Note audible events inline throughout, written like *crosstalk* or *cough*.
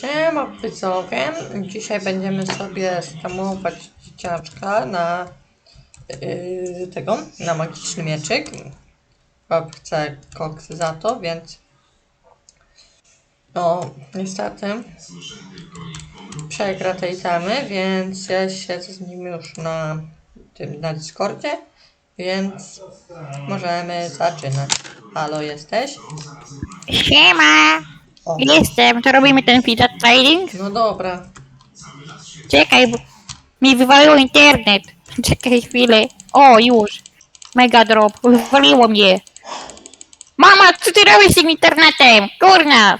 Siema widzowie, dzisiaj będziemy sobie skamować dzieciaczka na yy, tego, na magiczny mieczyk. Bob chce koksy za to, więc no niestety przegra te itemy, więc ja siedzę z nim już na tym, na Discordzie, więc możemy zaczynać. Halo, jesteś? Siema! Jestem, to robimy ten fidget trading? no dobra. Czekaj, bo mi wywaliło internet. *laughs* Czekaj chwilę. O, już. Mega drop, wywaliło mnie. Mama, co ty robisz z tym internetem? Kurna!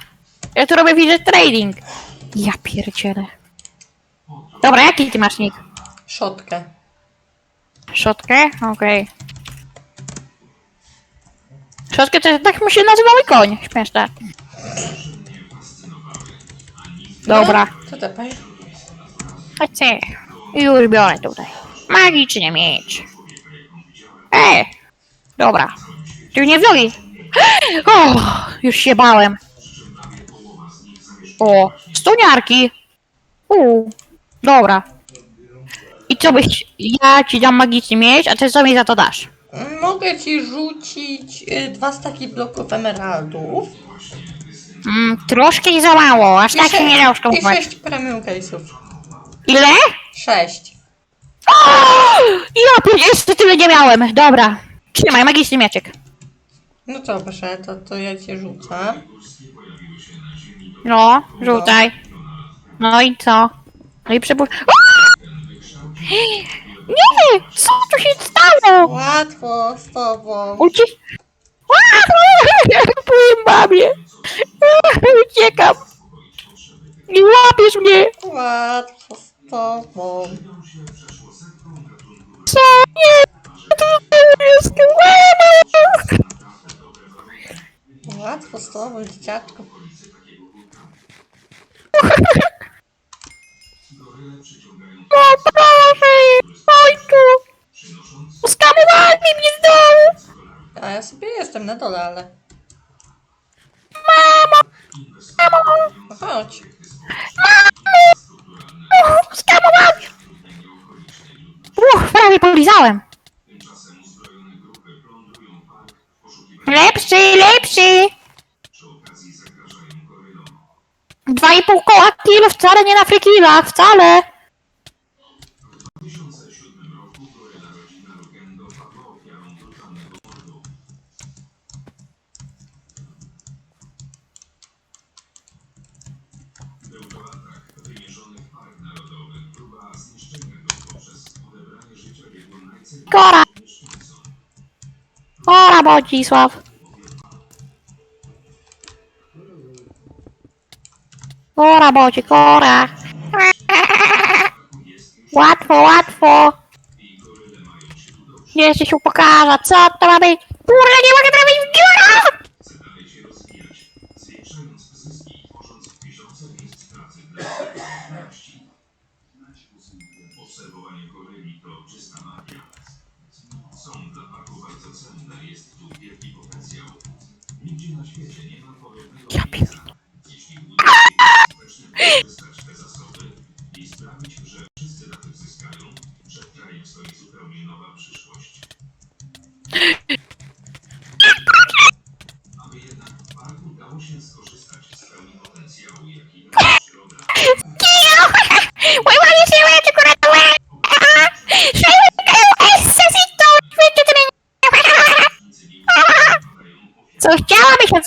Ja tu robię fidget trading. Ja pierdzielę. Dobra, jaki ty masz nick? Szotkę. Szotkę? Okej. Szotkę to tak mu się nazywał i koń. Śmieszne. Dobra. Co tepaj? Chcę. Już biorę tutaj. Magicznie mieć. E! Dobra. Ty nie wzięli. *gasps* O, już się bałem. O, stoniarki. U, dobra. I co byś... Ja ci dam magicznie mieć, a ty co mi za to dasz? Mogę ci rzucić y, dwa staki bloków emeraldów Mm, troszkę i za mało, aż tak się nie dał i szkołować. sześć premium case'ów. Ile? Sześć. O! Ja pier- jeszcze tyle nie miałem. Dobra. Trzymaj, magiczny mieczek. No dobrze, to, to ja ci rzucę. No, rzucaj. No i co? No i przepuść. Nie! Co tu się stało? Łatwo z tobą. Uci... Powiem *laughs* mamie. *laughs* Uciekam. Nie łapiesz mnie. Łatwo z tobą. Co? Nie! To jest Łatwo z tobą, dzieciaczku. O, *laughs* proszę! Tu! Skamowali mnie z domu! A ja sobie jestem na dole, ale... Polizałem. Lepszy, lepszy! Dwa i pół koła kilo wcale nie na frikilach, wcale! Kora! Kora, Bodzisław! Kora, Bodzi, kora! Łatwo, łatwo! Jeszcze się pokaże, co to ma być? Kurde, nie mogę trafić w dziurę! Ja pier... Mój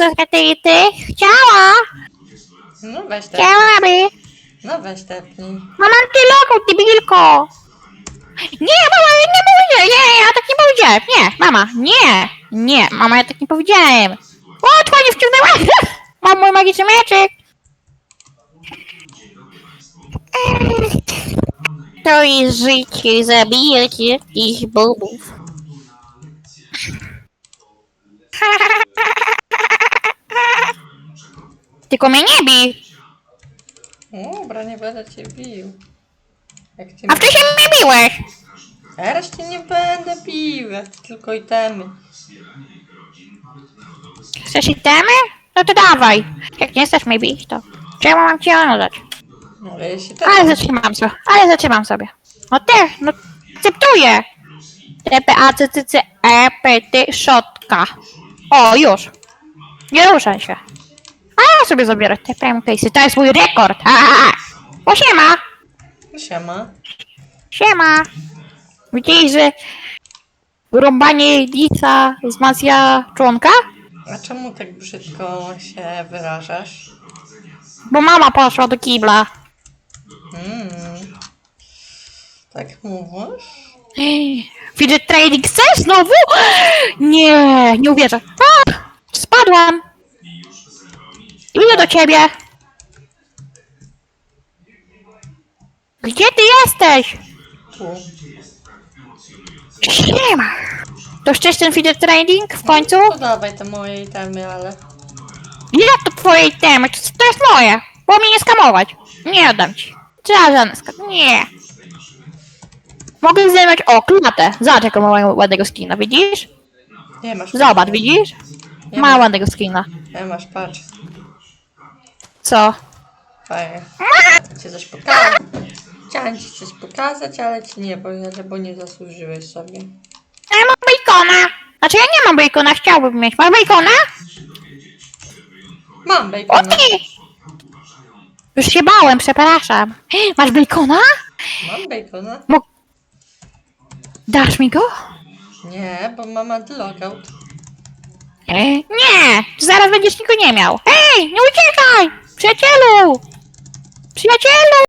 od ty, ty? Chciała! No weź tepnij. Chciałaby! No weź tepnij. Mama, ty logo, ty bilko! Nie, mama, ja nie powiedziałem, nie, ja tak nie powiedziałem, nie, mama, nie, nie, mama, ja tak nie powiedziałem. O, twoja nie wciągnęła! *laughs* Mam mój magiczny mieczyk! To jest życie, zabijać jakichś bobów. Tylko mnie nie bij! Dobra, nie będę cię bił. Jak ty A wcześniej mnie biłeś! Teraz cię nie będę bił, ja chcę tylko itemy. Chcesz itemy? No to dawaj. Jak nie chcesz mnie bić, to... Czemu mam ci dać? No, ale jeśli to... Ale zatrzymam sobie, ale zatrzymam sobie. No też, no akceptuję. T, P, A, C, C, C, E, P, T, szotka. O, już. Nie ruszaj się. A ja sobie zabiorę te pancakesy, to jest mój rekord. Ha. O, siema. Siema. Siema. Widzisz, że rąbanie lisa wzmacnia członka? A czemu tak brzydko się wyrażasz? Bo mama poszła do kibla. Mm. Tak mówisz? Fidget trading chcesz znowu? Nie, nie uwierzę. A, spadłam. Idę do ciebie. Gdzie ty jesteś? Tu. Siema. To chcesz ten fidget trading w końcu? Dawaj te moje itemy, ale... Jak to twoje temy? To, to jest moje. Bo mnie nie skamować. Nie oddam ci. Trzeba żadne skam. Nie. Mogę zajmować... O, klatę. Zobacz jaką mam ładnego skina, widzisz? Nie masz... Zobacz, widzisz? Nie Ma ma. ładnego skina. Nie masz, patrz. Co? Fajnie. Chcę ci coś pokazać. Chciałem ci coś pokazać, ale ci nie pokażę, bo nie zasłużyłeś sobie. A ja mam bacona. Znaczy ja nie mam bacona, chciałbym mieć. Masz bacona? Mam O bacona. ty! Już się bałem, przepraszam. Masz bacona? Mam bacona. Mo... Dasz mi go? Nie, bo mam logout. E, nie! Zaraz będziesz niego nie miał. Ej, nie uciekaj! Przyjacielu! Przyjacielu!